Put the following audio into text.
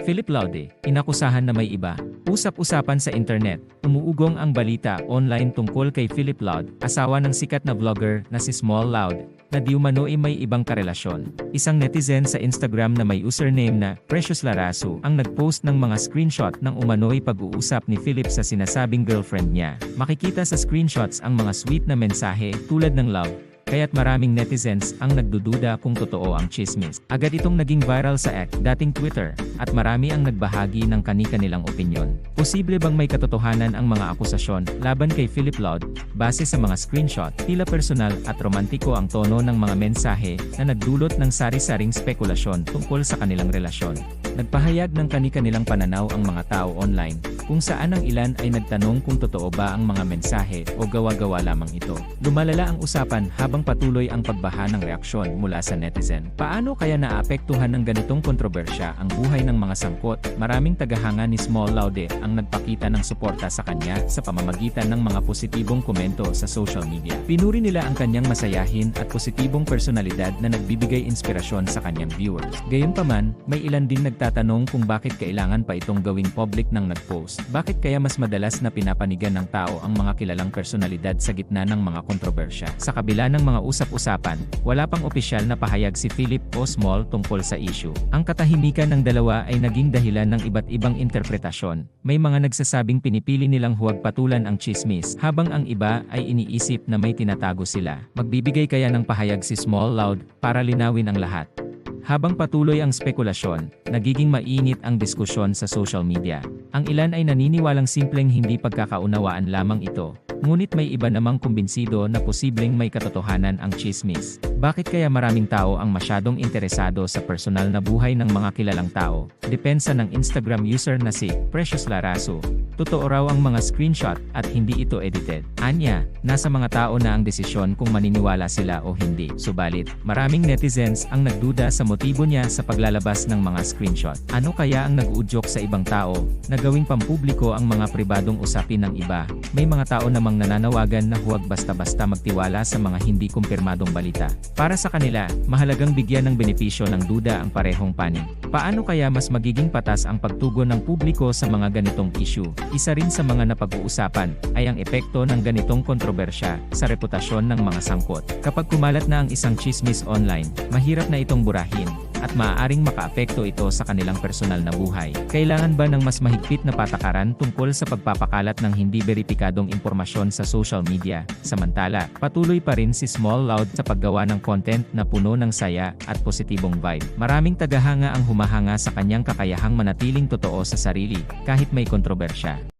Philip Laude, inakusahan na may iba. Usap-usapan sa internet, umuugong ang balita online tungkol kay Philip Loud, asawa ng sikat na vlogger na si Small Loud, na di umano ay may ibang karelasyon. Isang netizen sa Instagram na may username na Precious Laraso ang nagpost ng mga screenshot ng umano'y pag-uusap ni Philip sa sinasabing girlfriend niya. Makikita sa screenshots ang mga sweet na mensahe tulad ng love, kaya't maraming netizens ang nagdududa kung totoo ang chismis. Agad itong naging viral sa X, dating Twitter, at marami ang nagbahagi ng kani-kanilang opinyon. Posible bang may katotohanan ang mga akusasyon laban kay Philip Loud? Base sa mga screenshot, tila personal at romantiko ang tono ng mga mensahe na nagdulot ng sari-saring spekulasyon tungkol sa kanilang relasyon. Nagpahayag ng kani-kanilang pananaw ang mga tao online, kung saan ang ilan ay nagtanong kung totoo ba ang mga mensahe o gawa-gawa lamang ito. Lumalala ang usapan habang patuloy ang pagbaha ng reaksyon mula sa netizen. Paano kaya naapektuhan ng ganitong kontrobersya ang buhay ng mga sangkot? Maraming tagahanga ni Small Laude ang nagpakita ng suporta sa kanya sa pamamagitan ng mga positibong komento sa social media. Pinuri nila ang kanyang masayahin at positibong personalidad na nagbibigay inspirasyon sa kanyang viewers. Gayunpaman, may ilan din nagtatanong kung bakit kailangan pa itong gawing public ng nag-post. Bakit kaya mas madalas na pinapanigan ng tao ang mga kilalang personalidad sa gitna ng mga kontrobersya? Sa kabila ng mga usap-usapan, wala pang opisyal na pahayag si Philip o Small tungkol sa issue. Ang katahimikan ng dalawa ay naging dahilan ng iba't ibang interpretasyon. May mga nagsasabing pinipili nilang huwag patulan ang chismis, habang ang iba ay iniisip na may tinatago sila. Magbibigay kaya ng pahayag si Small Loud para linawin ang lahat. Habang patuloy ang spekulasyon, nagiging mainit ang diskusyon sa social media. Ang ilan ay naniniwalang simpleng hindi pagkakaunawaan lamang ito, ngunit may iba namang kumbinsido na posibleng may katotohanan ang chismis. Bakit kaya maraming tao ang masyadong interesado sa personal na buhay ng mga kilalang tao? Depensa ng Instagram user na si Precious Laraso. Totoo raw ang mga screenshot at hindi ito edited. Anya, nasa mga tao na ang desisyon kung maniniwala sila o hindi. Subalit, maraming netizens ang nagduda sa motibo niya sa paglalabas ng mga screenshot. Ano kaya ang nag-uudyok sa ibang tao na gawing pampubliko ang mga pribadong usapin ng iba? May mga tao namang nananawagan na huwag basta-basta magtiwala sa mga hindi kumpirmadong balita. Para sa kanila, mahalagang bigyan ng benepisyo ng duda ang parehong panig. Paano kaya mas magiging patas ang pagtugon ng publiko sa mga ganitong issue? Isa rin sa mga napag-uusapan ay ang epekto ng ganitong kontrobersya sa reputasyon ng mga sangkot. Kapag kumalat na ang isang chismis online, mahirap na itong burahin at maaaring makaapekto ito sa kanilang personal na buhay. Kailangan ba ng mas mahigpit na patakaran tungkol sa pagpapakalat ng hindi beripikadong impormasyon sa social media? Samantala, patuloy pa rin si Small Loud sa paggawa ng content na puno ng saya at positibong vibe. Maraming tagahanga ang humahanga sa kanyang kakayahang manatiling totoo sa sarili kahit may kontrobersya.